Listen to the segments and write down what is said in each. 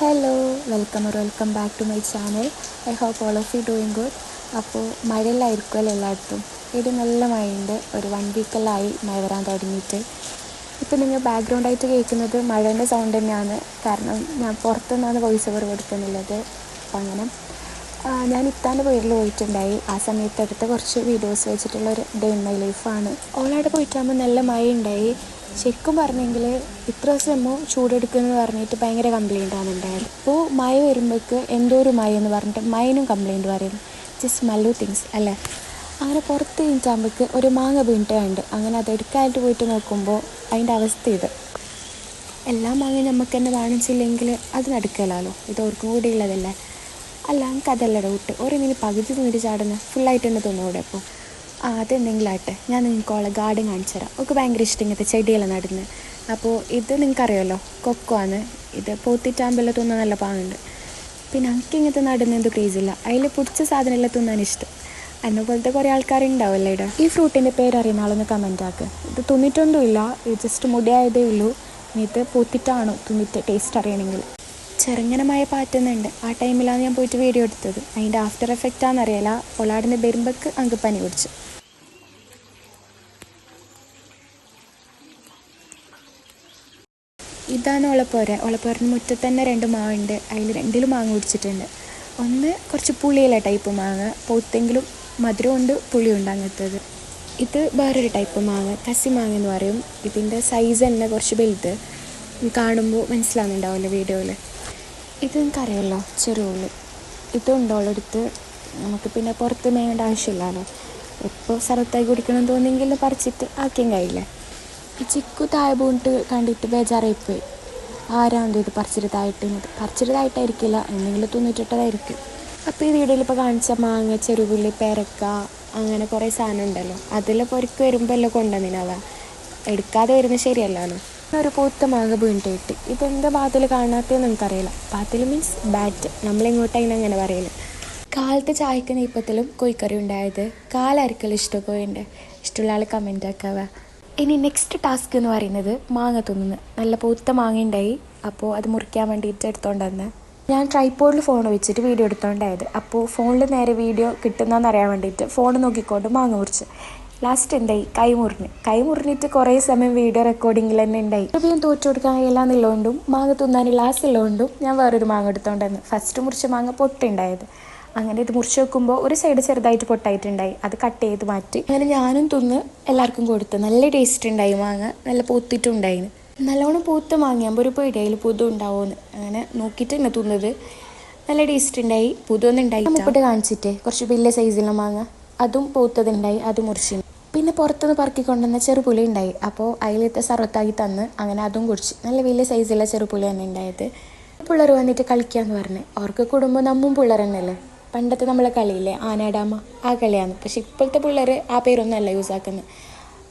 Hello welcome or welcome back to my channel I hope all of you doing good അപ്പോൾ മഴയിലായിരിക്കുമല്ലോ എല്ലായിടത്തും? ഇവിടെ നല്ല മഴയുണ്ട്. ഒരു വൺ വീക്കെല്ലായി മഴ വരാൻ തുടങ്ങിയിട്ട്. ഇപ്പോൾ നിങ്ങൾ ബാക്ക്ഗ്രൗണ്ടായിട്ട് കേൾക്കുന്നത് മഴേന്റെ സൗണ്ട് തന്നെയാണ്. കാരണം ഞാൻ പുറത്തുനിന്നാണ് വോയിസ് ഓവർ കൊടുക്കുന്നുള്ളത്. അപ്പോൾ അങ്ങനെ. ഞാൻ ഇത്താന്റെ പേരിൽ പോയിട്ടുണ്ടായി. ആ സമയത്ത് കുറച്ച് വീഡിയോസ് വെച്ചിട്ടുള്ള ഒരു ഡേ ഇൻ മൈ ലൈഫാണ് ഓളവിടെ പോയിട്ടാകുമ്പോൾ നല്ല മഴ ഉണ്ടായി ശരിക്കും പറഞ്ഞെങ്കിൽ ഇത്ര ദിവസം എമ്മോ ചൂടെടുക്കുമെന്ന് പറഞ്ഞിട്ട് ഭയങ്കര കംപ്ലൈന്റ് ആണ് ഉണ്ടായത്. അപ്പോൾ മഴ വരുമ്പോഴേക്ക് എന്തോ ഒരു മഴ എന്ന് പറഞ്ഞിട്ട് മഴനും കംപ്ലൈന്റ് പറയും. ജസ്റ്റ് മല്ലു തിങ്സ് അല്ലേ? അങ്ങനെ പുറത്ത് കഴിഞ്ഞാകുമ്പോഴേക്ക് ഒരു മാങ്ങ വീണ്ടുണ്ട് അങ്ങനെ അത് എടുക്കാനായിട്ട് പോയിട്ട് നോക്കുമ്പോൾ അതിന്റെ അവസ്ഥ ഇത്. എല്ലാ മാങ്ങയും നമുക്ക് തന്നെ വാങ്ങിച്ചില്ലെങ്കിൽ അത് നടക്കലാലോ? ഇത് ഓർക്കും കൂടി ഉള്ളതല്ലേ? അല്ല നമുക്ക് അതല്ല ഡൗട്ട് ഓരോ ഇങ്ങനെ പകുതി തിന്നിട്ട് ചാടുന്ന. ഫുള്ളായിട്ട് തന്നെ തിന്നൂടെ അപ്പോൾ ആ അതെന്തെങ്കിലും ഞാൻ നിങ്ങൾക്ക് ഓളെ ഗാർഡൻ കാണിച്ചു തരാം ഒക്കെ ഭയങ്കര ഇഷ്ടം ഇങ്ങനത്തെ ചെടിയെല്ലാം നടുന്നത് അപ്പോൾ ഇത് നിങ്ങൾക്കറിയാമല്ലോ കൊക്കോ ആണ് ഇത് പോത്തിറ്റാമ്പെല്ലാം തിന്നാൻ നല്ല പാങ്ങുണ്ട്. പിന്നെ എനിക്ക് ഇങ്ങനത്തെ നടുന്ന എന്ത് ക്രേസില്ല അതിൽ പിടിച്ച സാധനമെല്ലാം തിന്നാൻ ഇഷ്ടം. എന്നെ പോലത്തെ കുറേ ആൾക്കാരുണ്ടാവുമല്ലോ ഇടാ ഈ ഫ്രൂട്ടിന്റെ പേര് അറിയുന്ന ആളൊന്ന് കമന്റ് ആക്കുക ഇത് തിന്നിട്ടൊന്നുമില്ല. ഇത് ജസ്റ്റ് മുടിയായതേ ഉള്ളൂ. ഇത് പൂത്തിട്ടാണോ തിന്നിട്ട് ടേസ്റ്റ് അറിയണമെങ്കിൽ. ചെറുങ്ങനമായ പാറ്റുന്നുണ്ട്. ആ ടൈമിലാണ് ഞാൻ പോയിട്ട് വീഡിയോ എടുത്തത്. അതിന്റെ ആഫ്റ്റർ എഫക്റ്റ് ആണെന്നറിയില്ല. ഒളാടിന് വരുമ്പക്ക് അങ്ങ് പനി പിടിച്ചു. ഇതാണ് ഒളപ്പോര ഒളപ്പോരന് മുറ്റത്ത് തന്നെ രണ്ട് മാവുണ്ട്. അതിൽ രണ്ടിലും മാങ്ങ പിടിച്ചിട്ടുണ്ട് ഒന്ന് കുറച്ച് പുളിയുള്ള ടൈപ്പ് മാങ്ങ. പൂത്തെങ്കിലും മധുരമുണ്ട് പുളിയുണ്ട് അങ്ങനത്തേത്. ഇത് വേറൊരു ടൈപ്പ് മാങ്ങ. കസി മാങ്ങ എന്ന് പറയും. ഇതിന്റെ സൈസ് തന്നെ കുറച്ച് വലുത്. കാണുമ്പോൾ മനസ്സിലാകുന്നുണ്ടാവുമല്ലോ വീഡിയോയിൽ ഇത് നിങ്ങൾക്കറിയാമല്ലോ ചെറുള്ളി ഇതുണ്ടോ എടുത്ത് നമുക്ക് പിന്നെ പുറത്ത് മേയേണ്ട ആവശ്യമില്ലല്ലോ. എപ്പോൾ സ്ഥലത്തായി കുടിക്കണം തോന്നിയെങ്കിൽ പറിച്ചിട്ട് ആക്കിയും കഴിയില്ലേ? ഈ ചിക്കു താഴെ പോയിട്ട് കണ്ടിട്ട് ബേജാറായിപ്പോയി. ആരാണ് ഇത് പറിച്ചിരുതായിട്ട് പറിച്ചിരുതായിട്ടായിരിക്കില്ല എന്തെങ്കിലും തിന്നിട്ടിട്ടതായിരിക്കും. അപ്പോൾ ഈ വീടുകളിൽ ഇപ്പോൾ കാണിച്ച മാങ്ങ ചെറുപുള്ളി പേരക്ക അങ്ങനെ കുറേ സാധനം ഉണ്ടല്ലോ അതിൽ പൊരിക്ക് വരുമ്പോൾ എല്ലാം കൊണ്ടുവന്നിനാവാ എടുക്കാതെ വരുന്നത് ശരിയല്ലല്ലോ ഒരു പൂത്ത മാങ്ങ വീണിട്ട് കിട്ടി ഇതെന്താ പാത്തിൽ കാണാത്തതെന്ന് നമുക്കറിയില്ല. പാത്തിൽ മീൻസ് ബാറ്റ് നമ്മളിങ്ങോട്ട് അതിന് അങ്ങനെ പറയില്ല കാലത്ത് ചായക്ക് നെയ്പ്പത്തിലും കോഴിക്കറി ഉണ്ടായത്. കാലായിരിക്കലും ഇഷ്ടം കോഴിന്റെ ഇഷ്ടമുള്ള ആൾ കമന്റ് ആക്കാവ. ഇനി നെക്സ്റ്റ് ടാസ്ക് എന്ന് പറയുന്നത് മാങ്ങ തിന്നുന്നു. നല്ല പൂത്ത മാങ്ങ ഉണ്ടായി. അപ്പോൾ അത് മുറിക്കാൻ വേണ്ടിയിട്ട് എടുത്തോണ്ട് വന്ന് ഞാൻ ട്രൈപ്പോഡിൽ ഫോൺ വെച്ചിട്ട് വീഡിയോ എടുത്തോണ്ടായത്. അപ്പോൾ ഫോണിൽ നേരെ വീഡിയോ കിട്ടുന്നതെന്ന് അറിയാൻ വേണ്ടിയിട്ട് ഫോൺ നോക്കിക്കൊണ്ട് മാങ്ങ മുറിച്ച്. ലാസ്റ്റ് എന്തായി? കൈമുറിഞ്ഞ് കൈമുറിഞ്ഞിട്ട് കുറെ സമയം വീഡിയോ റെക്കോർഡിങ്ങിൽ തന്നെ ഉണ്ടായി. ഞാൻ തോറ്റു കൊടുക്കാൻ കഴിയില്ലാന്നുള്ളതുകൊണ്ടും മാങ്ങ തിന്നാൻ ലാസ്റ്റ് ഉള്ളതുകൊണ്ടും ഞാൻ വേറൊരു മാങ്ങ എടുത്തോണ്ടെന്ന് ഫസ്റ്റ് മുറിച്ച മാങ്ങ പൊട്ടുണ്ടായത്. അങ്ങനെ ഇത് മുറിച്ച് വെക്കുമ്പോൾ ഒരു സൈഡ് ചെറുതായിട്ട് പൊട്ടായിട്ടുണ്ടായി. അത് കട്ട് ചെയ്ത് മാറ്റി. അങ്ങനെ ഞാനും തിന്ന് എല്ലാവർക്കും കൊടുത്തു. നല്ല ടേസ്റ്റ് ഉണ്ടായി മാങ്ങ. നല്ല പൂത്തിട്ടുണ്ടായിന് നല്ലോണം പൂത്ത് മാങ്ങിയാകുമ്പോൾ ഒരു പേടിയായി. പുതു ഉണ്ടാവുമെന്ന് അങ്ങനെ നോക്കിയിട്ട് തന്നെ തിന്നത്. നല്ല ടേസ്റ്റ് ഉണ്ടായി. പുതൊന്നും ഉണ്ടായി മുപ്പിട്ട് കാണിച്ചിട്ടേ? കുറച്ച് വലിയ സൈസിലുള്ള മാങ്ങ. അതും പൂത്തതുണ്ടായി അത് മുറിച്ചു. പിന്നെ പുറത്തുനിന്ന് പറക്കി കൊണ്ടുവന്ന ചെറുപുളി ഉണ്ടായി. അപ്പോൾ അതിലത്തെ സർവത്താക്കി തന്ന് അങ്ങനെ അതും കുടിച്ച്. നല്ല വലിയ സൈസുള്ള ചെറുപുലി തന്നെ ഉണ്ടായത്. പിള്ളേർ വന്നിട്ട് കളിക്കാന്ന് പറഞ്ഞ്. അവർക്ക് കുടുംബം നമ്മും പിള്ളേർ തന്നെയല്ലേ പണ്ടത്തെ നമ്മളെ കളിയില്ലേ? ആനാടാമ. ആ കളിയാണ്. പക്ഷെ ഇപ്പോഴത്തെ പിള്ളേർ ആ പേരൊന്നും അല്ല യൂസ് ആക്കുന്നത്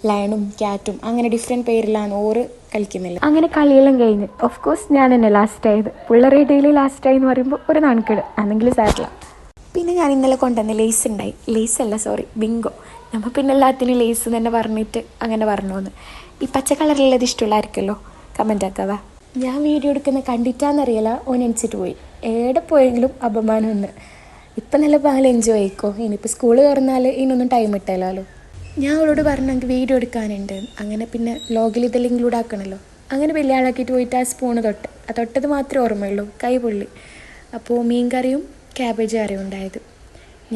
ലയണും ക്യാറ്റും അങ്ങനെ ഡിഫറെന്റ് പേരിലാണ് ഓറ് കളിക്കുന്നില്ല. അങ്ങനെ കളിയെല്ലാം കഴിഞ്ഞ് ഓഫ് കോഴ്സ് ഞാൻ തന്നെ ലാസ്റ്റ് ആയത്. പിള്ളേരുടെ ഇടയിൽ ലാസ്റ്റ് ആയി എന്ന് പറയുമ്പോൾ ഒരു നാണക്കേട്. അന്നെങ്കിലും സാരില്ല ഞാൻ ഇന്നലെ കൊണ്ടുവന്ന ലേസ് ഉണ്ടായി. ലേസ് അല്ല സോറി ബിങ്കോ നമ്മൾ പിന്നെ എല്ലാത്തിനും ലേസ് തന്നെ പറഞ്ഞിട്ട് അങ്ങനെ പറഞ്ഞു എന്ന് ഈ പച്ച കളറിലുള്ളത് ഇഷ്ടമുള്ളായിരിക്കുമല്ലോ കമന്റ് ആക്കാവാ. ഞാൻ വീഡിയോ എടുക്കുന്ന കണ്ടിട്ടാന്നറിയില്ല ഓൻ എണിച്ചിട്ട് പോയി. എവിടെ പോയെങ്കിലും അപമാനം ഒന്ന് ഇപ്പം നല്ല പാൽ എൻജോയ് ആയിക്കോ? ഇനിയിപ്പോൾ സ്കൂൾ തുറന്നാൽ ഇനൊന്നും ടൈം ഇട്ടല്ലോ ഞാൻ അവളോട് പറഞ്ഞു എനിക്ക് വീഡിയോ എടുക്കാനുണ്ട്. അങ്ങനെ പിന്നെ ലോഗിൽ ഇതെല്ലാം ഇൻക്ലൂഡ് ആക്കണമല്ലോ അങ്ങനെ വലിയ ആളാക്കിയിട്ട് പോയിട്ട് ആ സ്പൂണ് തൊട്ട്. ആ തൊട്ടത് മാത്രമേ ഓർമ്മയുള്ളൂ. കൈ പൊള്ളി. അപ്പോൾ മീൻ കറിയും ക്യാബേജ് കറി ഉണ്ടായത്.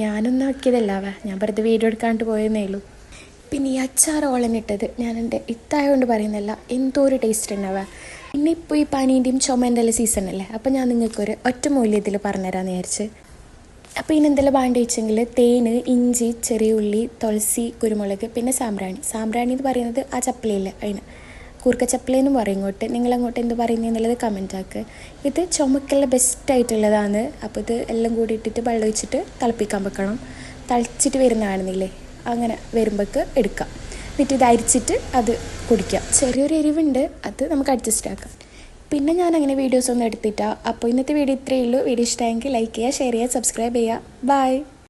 ഞാനൊന്നും ആക്കിയതല്ലാവ ഞാൻ വെറുതെ വീഡിയോ എടുക്കാണ്ട് പോയെന്നേ ഉള്ളൂ. പിന്നെ ഈ അച്ചാർ ഓളനിട്ടത് ഞാൻ എന്റെ ഇത്തായതുകൊണ്ട് പറയുന്നില്ല എന്തോ ഒരു ടേസ്റ്റ് ഉണ്ടാവുക പിന്നെ ഇപ്പോൾ ഈ പനീന്റെയും ചുമന്റെ എല്ലാം സീസൺ അല്ലേ? അപ്പോൾ ഞാൻ നിങ്ങൾക്കൊരു ഒറ്റ മൂല്യത്തിൽ പറഞ്ഞുതരാമെന്ന് വിചാരിച്ച്. അപ്പോൾ ഇനി എന്തെല്ലാം വേണ്ട വെച്ചെങ്കിൽ? തേന് ഇഞ്ചി ചെറിയ ഉള്ളി തുളസി കുരുമുളക് പിന്നെ സാമ്പ്രാണി. സാമ്പ്രാണി എന്ന് പറയുന്നത് ആ ചപ്പലയില്ല അതിന് കൂർക്ക ചപ്പല എന്ന് പറയും ഇങ്ങോട്ട്. നിങ്ങളങ്ങോട്ട് എന്ത് പറയുന്നത് എന്നുള്ളത് കമന്റ് ആക്കുക ഇത് ചുമക്കെല്ലാം ബെസ്റ്റ് ആയിട്ടുള്ളതാണ്. അപ്പോൾ ഇത് എല്ലാം കൂടി ഇട്ടിട്ട് വെള്ളം ഒഴിച്ചിട്ട് തിളപ്പിക്കാൻ വെക്കണം. തളിച്ചിട്ട് വരുന്നതാണെന്നില്ലേ അങ്ങനെ വരുമ്പോൾക്ക് എടുക്കാം. എന്നിട്ട് ഇത് അരിച്ചിട്ട് അത് കുടിക്കാം. ചെറിയൊരു എരിവുണ്ട്. അത് നമുക്ക് അഡ്ജസ്റ്റ് ആക്കാം. പിന്നെ ഞാൻ അങ്ങനെ വീഡിയോസ് ഒന്നും എടുത്തിട്ടാ. അപ്പോൾ ഇന്നത്തെ വീഡിയോ ഇത്രയേ ഉള്ളൂ. വീഡിയോ ഇഷ്ടമായെങ്കിൽ ലൈക്ക് ചെയ്യുക ഷെയർ ചെയ്യുക സബ്സ്ക്രൈബ് ചെയ്യുക. ബൈ